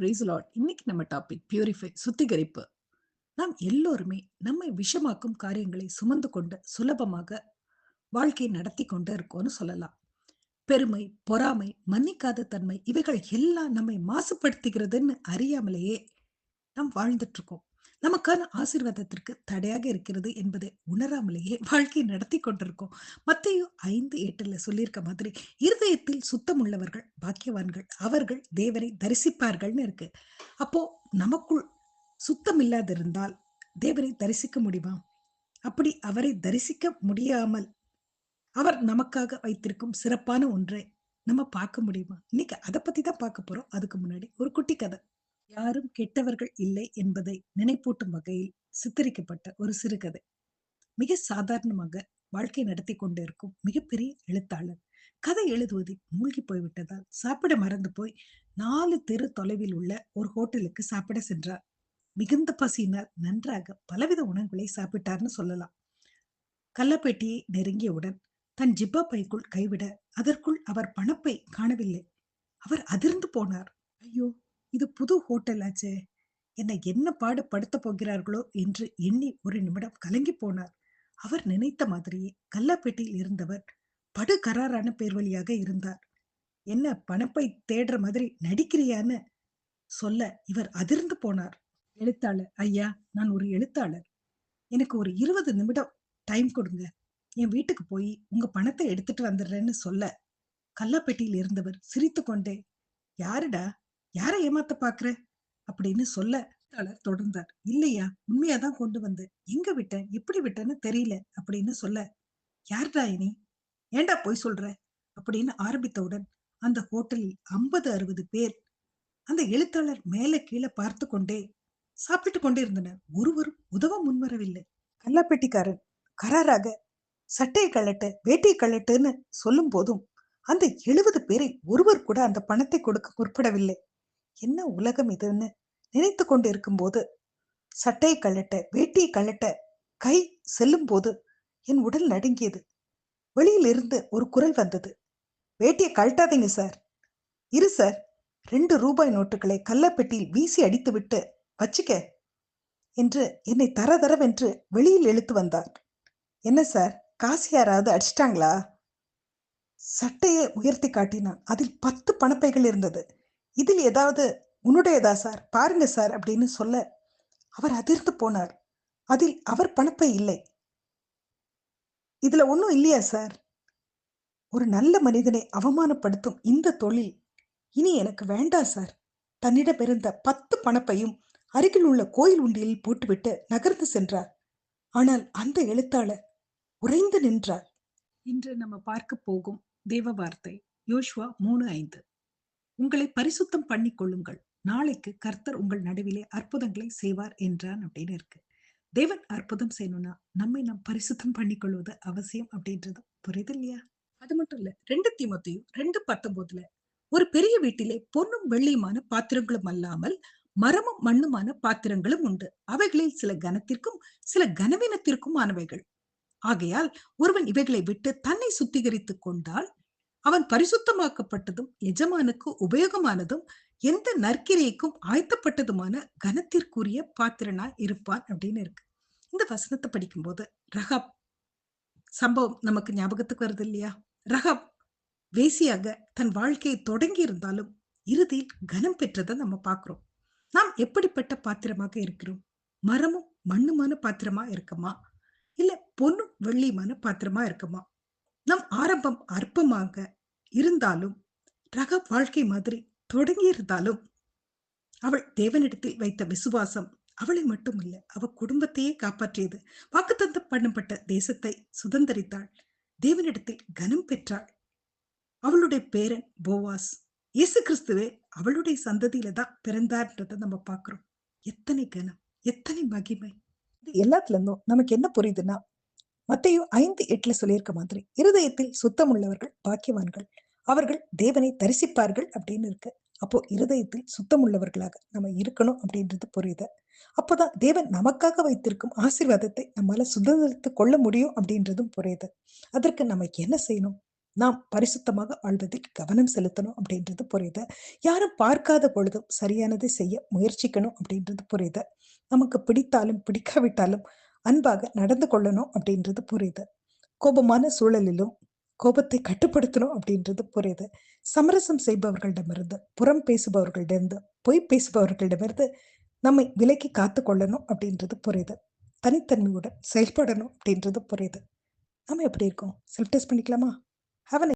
Price lot இன்னைக்கு நம்ம topic purify சுத்திகரிப்பு. நாம் எல்லோருமே நம்மை விஷமாக்கும் காரியங்களை சுமந்து கொண்டு சுலபமாக வாழ்க்கை நடத்தி கொண்டு இருக்கோம்னு சொல்லலாம். பெருமை பொறாமை மன்னிக்காத தன்மை இவைகள் எல்லாம் நம்மை மாசுபடுத்துகிறதுன்னு அறியாமலேயே நாம் வாழ்ந்துட்டு இருக்கோம். நமக்கான ஆசீர்வாதத்திற்கு தடையாக இருக்கிறது என்பதை உணராமலேயே வாழ்க்கையை நடத்தி கொண்டிருக்கோம். மத்தையும் ஐந்து எட்டுல சொல்லியிருக்க மாதிரி இருதயத்தில் சுத்தம் உள்ளவர்கள் பாக்கியவான்கள் அவர்கள் தேவரை தரிசிப்பார்கள்னு இருக்கு. அப்போ நமக்குள் சுத்தம் இல்லாதிருந்தால் தேவரை தரிசிக்க முடியுமா? அப்படி அவரை தரிசிக்க முடியாமல் அவர் நமக்காக வைத்திருக்கும் சிறப்பான ஒன்றை நம்ம பார்க்க முடியுமா? இன்னைக்கு அதை பத்தி தான் பார்க்க போறோம். அதுக்கு முன்னாடி ஒரு குட்டி கதை. யாரும் கெட்டவர்கள் இல்லை என்பதை நினைப்பூட்டும் வகையில் சித்தரிக்கப்பட்ட ஒரு சிறுகதை. மிக சாதாரணமாக வாழ்க்கை நடத்தி கொண்டிருக்கும் மிகப்பெரிய எழுத்தாளர். கதை எழுதுவதில் மூழ்கி போய்விட்டதால் சாப்பிட மறந்து போய் நாலு தெரு தொலைவில் உள்ள ஒரு ஹோட்டலுக்கு சாப்பிட சென்றார். மிகுந்த பசியினால் நன்றாக பலவித உணவுகளை சாப்பிட்டார்னு சொல்லலாம். கள்ளப்பேட்டியை நெருங்கியவுடன் தன் ஜிப்பா பைக்குள் கைவிட அதற்குள் அவர் பணப்பை காணவில்லை. அவர் அதிர்ந்து போனார். ஐயோ இது புது ஹோட்டல் ஆச்சே. என்னை என்ன பாடு படுத்த போகிறார்களோ என்று எண்ணி ஒரு நிமிடம் கலங்கி போனார். அவர் நினைத்த மாதிரியே கல்லாப்பேட்டையில் இருந்தவர் படு கராரான பேர் வழியாக இருந்தார். என்ன பணப்பை தேடுற மாதிரி நடிக்கிறியான்னு? சொல்ல இவர் அதிர்ந்து போனார். எழுத்தாளர் ஐயா நான் ஒரு எழுத்தாளர். எனக்கு ஒரு இருபது நிமிடம் டைம் கொடுங்க. என் வீட்டுக்கு போய் உங்க பணத்தை எடுத்துட்டு வந்துடுறேன்னு சொல்ல கல்லாப்பேட்டியில் இருந்தவர் சிரித்து கொண்டே யாருடா? யாரை ஏமாத்த பாக்குற அப்படின்னு சொல்ல தொடர்ந்தார். இல்லையா? உண்மையாதான் கொண்டு வந்த. எங்க விட்ட? எப்படி விட்டன்னு தெரியல அப்படின்னு சொல்ல யார்டா இனி? ஏண்டா போய் சொல்ற? அப்படின்னு ஆரம்பித்தவுடன் அந்த ஹோட்டலில் ஐம்பது அறுபது பேர் அந்த எழுத்தாளர் மேல கீழே பார்த்து கொண்டே சாப்பிட்டு கொண்டே இருந்தனர். ஒருவரும் உதவ முன்வரவில்லை. கல்லாப்பெட்டிக்காரன் கராராக சட்டையை கழட்டு வேட்டையை கழட்டுன்னு சொல்லும் போதும் அந்த எழுபது பேரை ஒருவர் கூட அந்த பணத்தை கொடுக்க முற்படவில்லை. என்ன உலகம் இதுன்னு நினைத்து கொண்டு இருக்கும்போது சட்டையை கழட்ட வேட்டியை கழட்ட கை செல்லும் போது என் உடல் நடுங்கியது. வெளியிலிருந்து ஒரு குரல் வந்தது. வேட்டியை கழட்டாதீங்க சார். இரு சார். ரெண்டு ரூபாய் நோட்டுகளை கள்ளப்பெட்டியில் வீசி அடித்து விட்டு வச்சுக்க என்று என்னை தர தரவென்று வெளியில் இழுத்து வந்தார். என்ன சார்? காசு யாராவது அடிச்சிட்டாங்களா? சட்டையை உயர்த்தி காட்டினான். அதில் பத்து பணப்பைகள் இருந்தது. இதில் ஏதாவது உன்னுடையதா சார்? பாருங்க சார் அப்படின்னு சொல்ல அவர் அதிர்ந்து போனார். அதில் அவர் பணப்பை இல்லை. இதுல ஒன்றும் இல்லையா சார்? ஒரு நல்ல மனிதனை அவமானப்படுத்தும் இந்த தொழில் இனி எனக்கு வேண்டாம் சார். தன்னிடம் இருந்த பத்து பணப்பையும் அருகில் உள்ள கோயில் உண்டியில் போட்டுவிட்டு நகர்ந்து சென்றார். ஆனால் அந்த எழுத்தாளர் உறைந்து நின்றார். இன்று நம்ம பார்க்க போகும் தேவ வார்த்தை யோஷ்வா மூணு ஐந்து. உங்களை பரிசுத்தம் பண்ணி கொள்ளுங்கள். நாளைக்கு கர்த்தர் உங்கள் நடுவிலே அற்புதங்களை செய்வார் என்றான் அப்படின்னு இருக்கு. தேவன் அற்புதம் செய்யணும்னா நம்மை நாம் பரிசுத்தம் பண்ணிக்கொள்வது அவசியம் அப்படின்றது புரியுது இல்லையா? அது மட்டும் இல்ல ரெண்டு தீமத்தையும் ரெண்டு பத்தொன்பதுல ஒரு பெரிய வீட்டிலே பொன்னும் வெள்ளியுமான பாத்திரங்களும் அல்லாமல் மரமும் மண்ணுமான பாத்திரங்களும் உண்டு. அவைகளில் சில கனத்திற்கும் சில கனவீனத்திற்கும் ஆனவைகள் ஆகையால் ஒருவன் இவைகளை விட்டு தன்னை சுத்திகரித்துக் கொண்டால் அவன் பரிசுத்தமாக்கப்பட்டதும் எஜமானுக்கு உபயோகமானதும் எந்த நற்கிரைக்கும் ஆய்த்தப்பட்டதுமான கனத்திற்குரிய பாத்திரனா இருப்பான் அப்படின்னு இருக்கு. இந்த வசனத்தை படிக்கும்போது ரகாப் சம்பவம் நமக்கு ஞாபகத்துக்கு வருது இல்லையா? ரகாப் வேசியாக தன் வாழ்க்கையை தொடங்கி இருந்தாலும் இறுதியில் கனம் பெற்றதை நம்ம பார்க்கிறோம். நாம் எப்படிப்பட்ட பாத்திரமாக இருக்கிறோம்? மரமும் மண்ணுமான பாத்திரமா இருக்குமா? இல்ல பொண்ணும் வெள்ளியுமான பாத்திரமா இருக்குமா? நம் ஆரம்பம் அற்பமாக இருந்தாலும் ரக வாழ்க்கை மாதிரி தொடங்கி இருந்தாலும் அவள் தேவனிடத்தில் வைத்த விசுவாசம் அவளை மட்டுமல்ல அவ குடும்பத்தையே காப்பாற்றியது. வாக்குத்தந்தம் பண்ணப்பட்ட தேசத்தை சுதந்திரித்தாள். தேவனிடத்தில் கனம் பெற்றாள். அவளுடைய பேரன் போவாஸ் இயேசு கிறிஸ்துவே அவளுடைய சந்ததியில தான் பிறந்தார்ன்றத நம்ம பாக்குறோம் எத்தனை கனம் எத்தனை மகிமை. இது எல்லாத்துல இருந்தும் நமக்கு என்ன புரியுதுன்னா மத்தையும் ஐந்து எட்டுல சொல்லியிருக்க மாதிரி இருதயத்தில் சுத்தம் உள்ளவர்கள் பாக்கியவான்கள். அவர்கள் தேவனை தரிசிப்பார்கள் அப்படின்னு இருக்கு. அப்போ இருதயத்தில் சுத்தம் உள்ளவர்களாக நம்ம இருக்கணும் அப்படின்றது புரியுது. அப்போதான் தேவன் நமக்காக வைத்திருக்கும் ஆசீர்வாதத்தை நம்மால சுதந்திரத்து கொள்ள முடியும் அப்படின்றதும் புரியுது. அதற்கு நம்ம என்ன செய்யணும்? நாம் பரிசுத்தமாக வாழ்வதில் கவனம் செலுத்தணும் அப்படின்றது புரியுது. யாரும் பார்க்காத பொழுதும் சரியானதை செய்ய முயற்சிக்கணும் அப்படின்றது புரியுது. நமக்கு பிடித்தாலும் பிடிக்காவிட்டாலும் அன்பாக நடந்து கொள்ளணும் அப்படின்றது புரியுது. கோபமான சூழலிலும் கோபத்தை கட்டுப்படுத்தணும் அப்படின்றது புரியுது. சமரசம் செய்பவர்களிடமிருந்து புறம் பேசுபவர்களிடமிருந்து பொய் பேசுபவர்களிடமிருந்து நம்மை விலக்கி காத்து கொள்ளணும் அப்படின்றது புரியுது. தனித்தன்மையுடன் செயல்படணும் அப்படின்றது புரியுது. நம்ம எப்படி இருக்கோம்? செல்ஃப் டெஸ்ட் பண்ணிக்கலாமா ஹாவ்